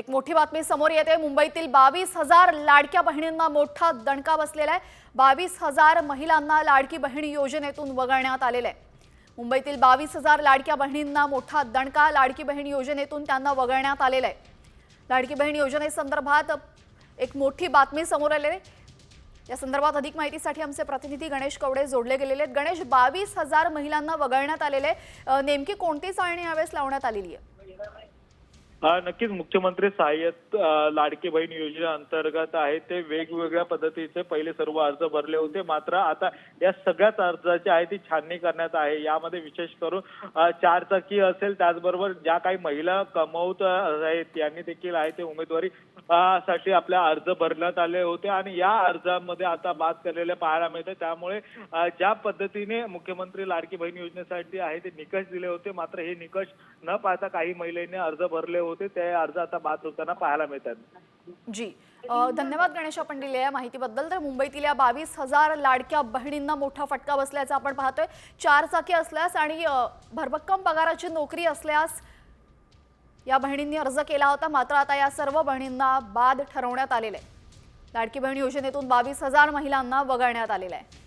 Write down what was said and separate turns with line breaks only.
एक मोठी बातमी समोर येते. मुंबईतील बावीस हजार लाडक्या बहिणींना मोठा दणका बसलेला आहे. बावीस हजार महिलांना लाडकी बहीण योजनेतून वगळण्यात आलेलं आहे. मुंबईतील बावीस हजार लाडक्या बहिणींना मोठा दणका लाडकी बहीण योजनेतून त्यांना वगळण्यात आलेला आहे. लाडकी बहीण योजनेसंदर्भात एक मोठी बातमी समोर आलेली आहे. या संदर्भात अधिक माहितीसाठी आमचे प्रतिनिधी गणेश कवडे जोडले गेलेले आहेत. गणेश बावीस हजार महिलांना वगळण्यात आलेले आहे. नेमकी कोणती चाळणी यावेळेस लावण्यात आलेली आहे?
नक्कीच मुख्यमंत्री सहाय्यत लाडकी बहीण योजना अंतर्गत आहे. ते वेगवेगळ्या पद्धतीचे पहिले सर्व अर्ज भरले होते. मात्र आता या सगळ्याच अर्जाची आहे ती छाननी करण्यात आहे. यामध्ये विशेष करून चारचाकी चार चाकी असेल त्याचबरोबर ज्या काही महिला कमवत आहेत यांनी देखील आहे ते उमेदवारी साठी आपल्या अर्ज भरण्यात आले होते. आणि या अर्जामध्ये आता बाद केलेले पाहायला मिळते. त्यामुळे ज्या पद्धतीने मुख्यमंत्री लाडकी बहीण योजनेसाठी आहे ते निकष दिले होते. मात्र हे निकष न पाहता काही महिलांनी अर्ज भरले होते. ते अर्ज आता बाद होताना पाहायला मिळतात.
जी. धन्यवाद गणेश आपण दिलेल्या माहितीबद्दल. तर मुंबईतील या बावीस हजार लाडक्या बहिणींना मोठा फटका बसल्याचा आपण पाहतोय. चार चाकी असल्यास आणि भरभक्कम पगाराची नोकरी असल्यास या बहिणींनी अर्ज केला होता. मात्र आता या सर्व बहिणींना बाद ठरवण्यात आलेलं आहे. लाडकी बहीण योजनेतून बावीस हजार महिलांना वगळण्यात आलेलं आहे.